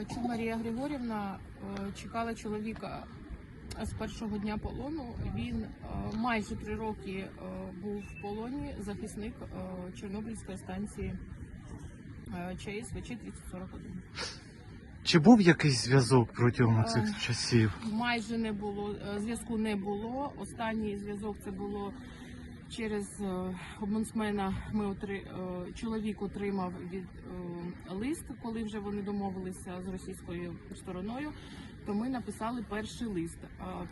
Е, Марія Григорівна е, чекала чоловіка з першого дня полону. Він е, майже три роки е, був в полоні, захисник Чорнобильської станції ЧАЕС ВЧ 3041. Чи був якийсь зв'язок протягом цих часів? Майже не було зв'язку. Не було. Останній зв'язок це було через е, омбудсмена. Ми отри... е, чоловік отримав від е, лист, коли вже вони домовилися з російською стороною. То ми написали перший лист.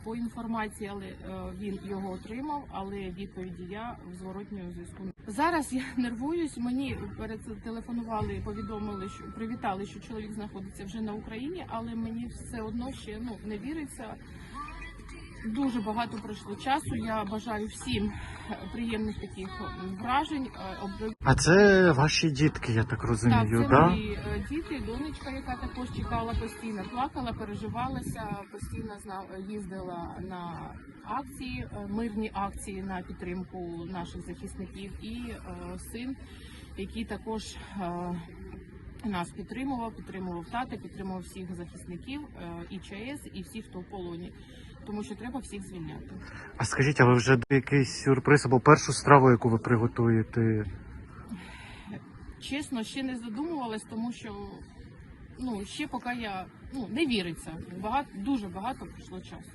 По інформації, але він його отримав, але відповіді я в зворотньому зв'язку. Зараз я нервуюсь. Мені телефонували, повідомили, що привітали, що чоловік знаходиться вже на Україні, але мені все одно ще ну не віриться. Дуже багато пройшло часу. Я бажаю всім е, приємних таких вражень. е, А це ваші дітки, я так Так, розумію, це да? мої е, діти, донечка, яка також чекала постійно, плакала, переживалася, постійно їздила на акції, е, мирні акції на підтримку наших захисників, і е, син, який також е, нас підтримував, підтримував тата, підтримував всіх захисників е, і ЧАЕС, і всіх, хто в полоні. Тому що треба всіх звільняти. А скажіть, а ви вже якийсь сюрприз або першу страву, яку ви приготуєте? Чесно, ще не задумувалась, тому що ну ще поки я ну не віриться. Багато дуже багато пройшло часу.